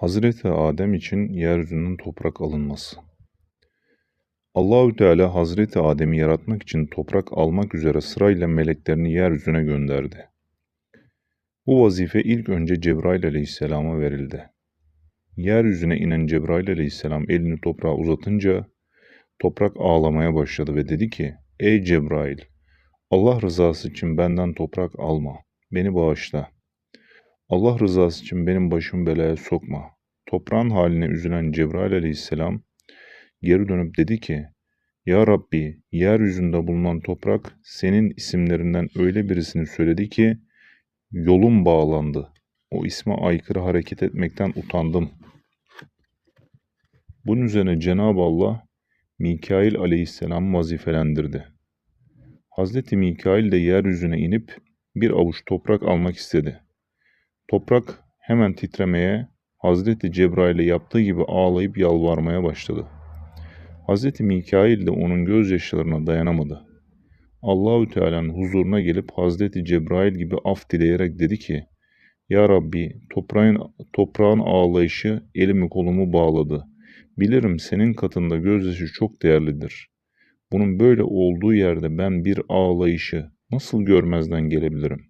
Hazreti Adem için yeryüzünün toprak alınması. Allahü Teala Hazreti Adem'i yaratmak için toprak almak üzere sırayla meleklerini yeryüzüne gönderdi. Bu vazife ilk önce Cebrail aleyhisselama verildi. Yeryüzüne inen Cebrail aleyhisselam elini toprağa uzatınca toprak ağlamaya başladı ve dedi ki, Ey Cebrail! Allah rızası için benden toprak alma, beni bağışla. Allah rızası için benim başımı belaya sokma. Toprağın haline üzülen Cebrail aleyhisselam geri dönüp dedi ki, Ya Rabbi, yeryüzünde bulunan toprak senin isimlerinden öyle birisini söyledi ki, yolum bağlandı. O isme aykırı hareket etmekten utandım. Bunun üzerine Cenab-ı Allah Mikail aleyhisselam vazifelendirdi. Hazreti Mikail de yeryüzüne inip bir avuç toprak almak istedi. Toprak hemen titremeye, Hazreti Cebrail'e yaptığı gibi ağlayıp yalvarmaya başladı. Hazreti Mikail de onun gözyaşlarına dayanamadı. Allahü Teala'nın huzuruna gelip Hazreti Cebrail gibi af dileyerek dedi ki, Ya Rabbi toprağın, toprağın ağlayışı elimi kolumu bağladı. Bilirim senin katında gözyaşı çok değerlidir. Bunun böyle olduğu yerde ben bir ağlayışı nasıl görmezden gelebilirim?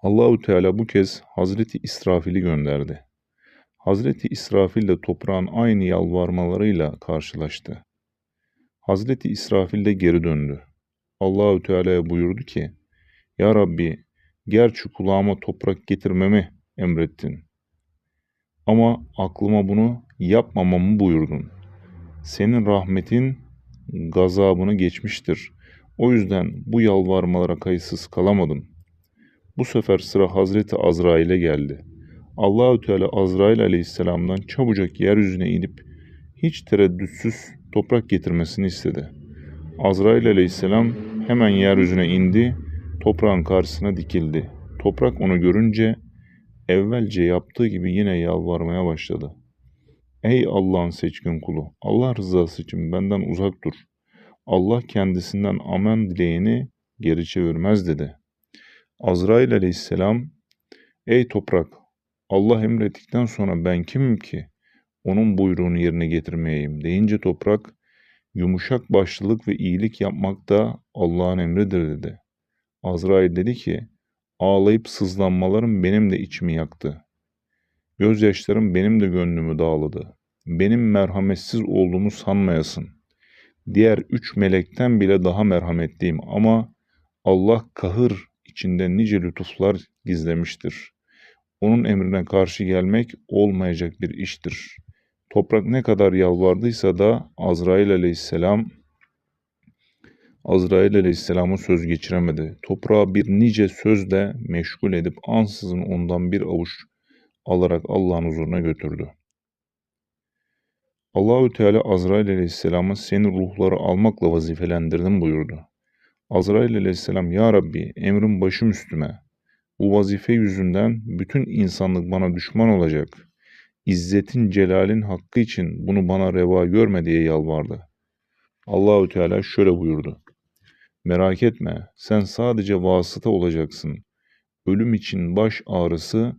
Allahü Teala bu kez Hazreti İsrafil'i gönderdi. Hazreti İsrafil de toprağın aynı yalvarmalarıyla karşılaştı. Hazreti İsrafil de geri döndü. Allahü Teala'ya buyurdu ki: Ya Rabbi, gerçi kulağıma toprak getirmemi emrettin. Ama aklıma bunu yapmamamı buyurdun. Senin rahmetin gazabını geçmiştir. O yüzden bu yalvarmalara kayıtsız kalamadım. Bu sefer sıra Hazreti Azrail'e geldi. Allahü Teala Azrail aleyhisselamdan çabucak yeryüzüne inip hiç tereddütsüz toprak getirmesini istedi. Azrail aleyhisselam hemen yeryüzüne indi, toprağın karşısına dikildi. Toprak onu görünce evvelce yaptığı gibi yine yalvarmaya başladı. Ey Allah'ın seçkin kulu, Allah rızası için benden uzak dur. Allah kendisinden amen dileyeni geri çevirmez dedi. Azrail aleyhisselam, ey toprak, Allah emrettikten sonra ben kimim ki onun buyruğunu yerine getirmeyeyim deyince toprak, yumuşak başlılık ve iyilik yapmak da Allah'ın emridir dedi. Azrail dedi ki, ağlayıp sızlanmalarım benim de içimi yaktı. Gözyaşlarım benim de gönlümü dağladı. Benim merhametsiz olduğumu sanmayasın. Diğer üç melekten bile daha merhametliyim ama Allah kahır içinde nice lütuflar gizlemiştir. Onun emrine karşı gelmek olmayacak bir iştir. Toprak ne kadar yalvardıysa da Azrail aleyhisselam Azrail aleyhisselama söz geçiremedi. Toprağı bir nice sözle meşgul edip ansızın ondan bir avuç alarak Allah'ın huzuruna götürdü. Allahü Teala Azrail aleyhisselama seni ruhları almakla vazifelendirdim buyurdu. Azrail aleyhisselam ya Rabbi emrin başım üstüme. Bu vazife yüzünden bütün insanlık bana düşman olacak. İzzetin celalin hakkı için bunu bana reva görme diye yalvardı. Allahü Teala şöyle buyurdu. Merak etme, sen sadece vasıta olacaksın. Ölüm için baş ağrısı,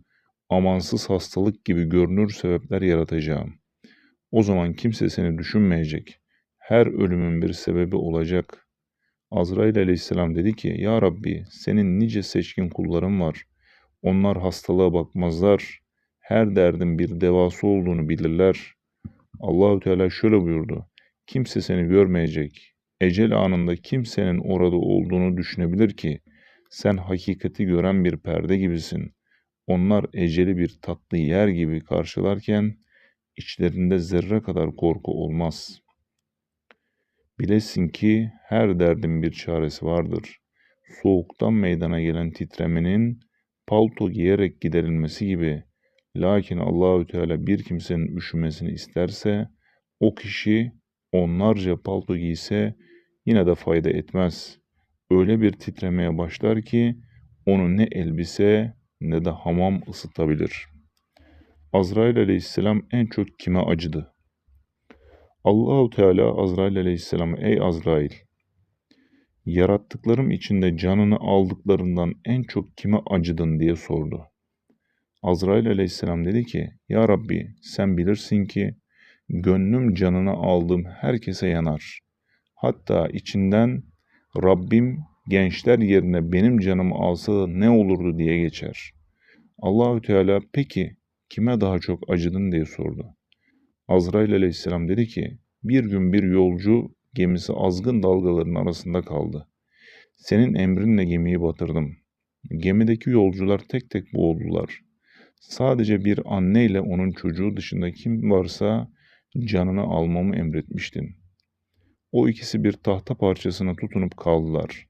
amansız hastalık gibi görünür sebepler yaratacağım. O zaman kimse seni düşünmeyecek. Her ölümün bir sebebi olacak. Azrail aleyhisselam dedi ki, Ya Rabbi senin nice seçkin kulların var. Onlar hastalığa bakmazlar. Her derdin bir devası olduğunu bilirler. Allahü Teala şöyle buyurdu. Kimse seni görmeyecek. Ecel anında kimsenin orada olduğunu düşünebilir ki sen hakikati gören bir perde gibisin. Onlar eceli bir tatlı yer gibi karşılarken içlerinde zerre kadar korku olmaz. Bilesin ki her derdin bir çaresi vardır. Soğuktan meydana gelen titremenin palto giyerek giderilmesi gibi. Lakin Allahü Teala bir kimsenin üşümesini isterse o kişi onlarca palto giyse yine de fayda etmez. Öyle bir titremeye başlar ki onu ne elbise ne de hamam ısıtabilir. Azrail aleyhisselam en çok kime acıdı? Allahu Teala Azrail aleyhisselam ey Azrail yarattıklarım içinde canını aldıklarından en çok kime acıdın diye sordu. Azrail aleyhisselam dedi ki, Ya Rabbi sen bilirsin ki gönlüm canını aldığım herkese yanar. Hatta içinden Rabbim gençler yerine benim canımı alsa da ne olurdu diye geçer. Allahü Teala peki kime daha çok acıdın diye sordu. Azrail aleyhisselam dedi ki, bir gün bir yolcu gemisi azgın dalgaların arasında kaldı. Senin emrinle gemiyi batırdım. Gemideki yolcular tek tek boğuldular. Sadece bir anneyle onun çocuğu dışında kim varsa canını almamı emretmiştin. O ikisi bir tahta parçasına tutunup kaldılar.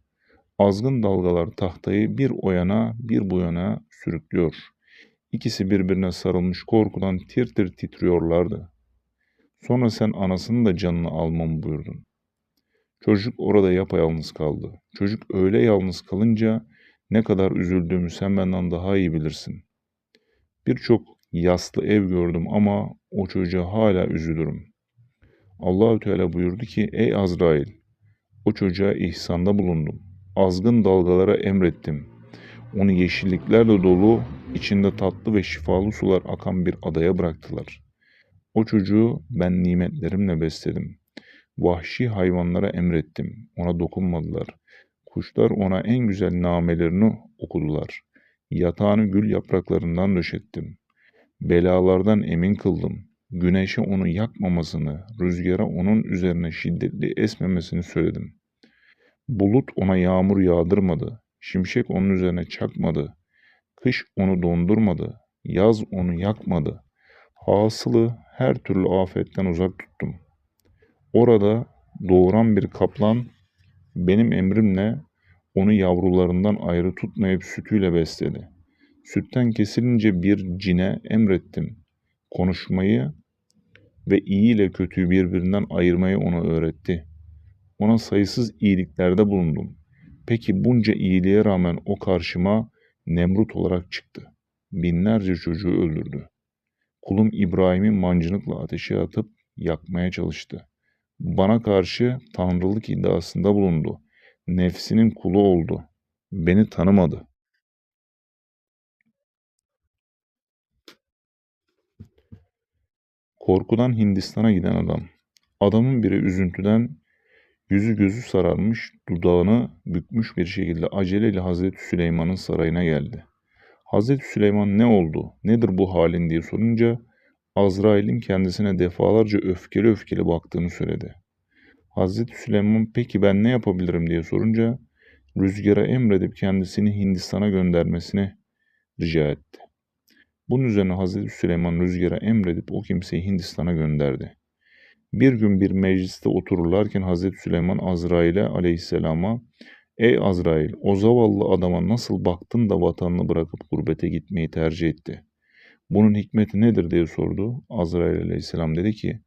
Azgın dalgalar tahtayı bir o yana bir bu yana sürüklüyor. İkisi birbirine sarılmış korkudan tir tir titriyorlardı. Sonra sen anasının da canını almamı buyurdun. Çocuk orada yapayalnız kaldı. Çocuk öyle yalnız kalınca ne kadar üzüldüğümü sen benden daha iyi bilirsin. Birçok yaslı ev gördüm ama o çocuğa hala üzülürüm. Allahü Teala buyurdu ki ey Azrail o çocuğa ihsanda bulundum. Azgın dalgalara emrettim. Onu yeşilliklerle dolu, içinde tatlı ve şifalı sular akan bir adaya bıraktılar. O çocuğu ben nimetlerimle besledim. Vahşi hayvanlara emrettim. Ona dokunmadılar. Kuşlar ona en güzel namelerini okudular. Yatağını gül yapraklarından döşettim. Belalardan emin kıldım. Güneşe onu yakmamasını, rüzgara onun üzerine şiddetli esmemesini söyledim. Bulut ona yağmur yağdırmadı. Şimşek onun üzerine çakmadı. Kış onu dondurmadı. Yaz onu yakmadı. Hasılı her türlü afetten uzak tuttum. Orada doğuran bir kaplan benim emrimle onu yavrularından ayrı tutmayıp sütüyle besledi. Sütten kesilince bir cine emrettim. Konuşmayı ve iyi ile kötüyü birbirinden ayırmayı ona öğretti. Ona sayısız iyiliklerde bulundum. Peki bunca iyiliğe rağmen o karşıma Nemrut olarak çıktı. Binlerce çocuğu öldürdü. Kulum İbrahim'i mancınıkla ateşe atıp yakmaya çalıştı. Bana karşı tanrılık iddiasında bulundu. Nefsinin kulu oldu. Beni tanımadı. Korkudan Hindistan'a giden adam. Adamın biri üzüntüden yüzü gözü sararmış, dudağını bükmüş bir şekilde aceleyle Hazreti Süleyman'ın sarayına geldi. Hazreti Süleyman ne oldu, nedir bu halin diye sorunca Azrail'in kendisine defalarca öfkeli öfkeli baktığını söyledi. Hazreti Süleyman peki ben ne yapabilirim diye sorunca rüzgara emredip kendisini Hindistan'a göndermesini rica etti. Bunun üzerine Hazreti Süleyman rüzgara emredip o kimseyi Hindistan'a gönderdi. Bir gün bir mecliste otururlarken Hazreti Süleyman Azrail'e aleyhisselama Ey Azrail o zavallı adama nasıl baktın da vatanını bırakıp gurbete gitmeyi tercih etti? Bunun hikmeti nedir diye sordu. Azrail aleyhisselam dedi ki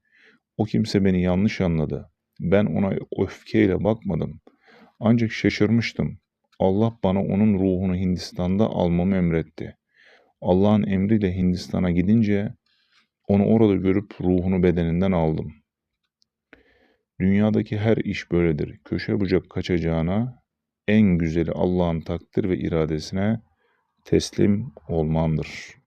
o kimse beni yanlış anladı. Ben ona öfkeyle bakmadım. Ancak şaşırmıştım. Allah bana onun ruhunu Hindistan'da almamı emretti. Allah'ın emriyle Hindistan'a gidince onu orada görüp ruhunu bedeninden aldım. Dünyadaki her iş böyledir. Köşe bucak kaçacağına en güzeli Allah'ın takdir ve iradesine teslim olmandır.''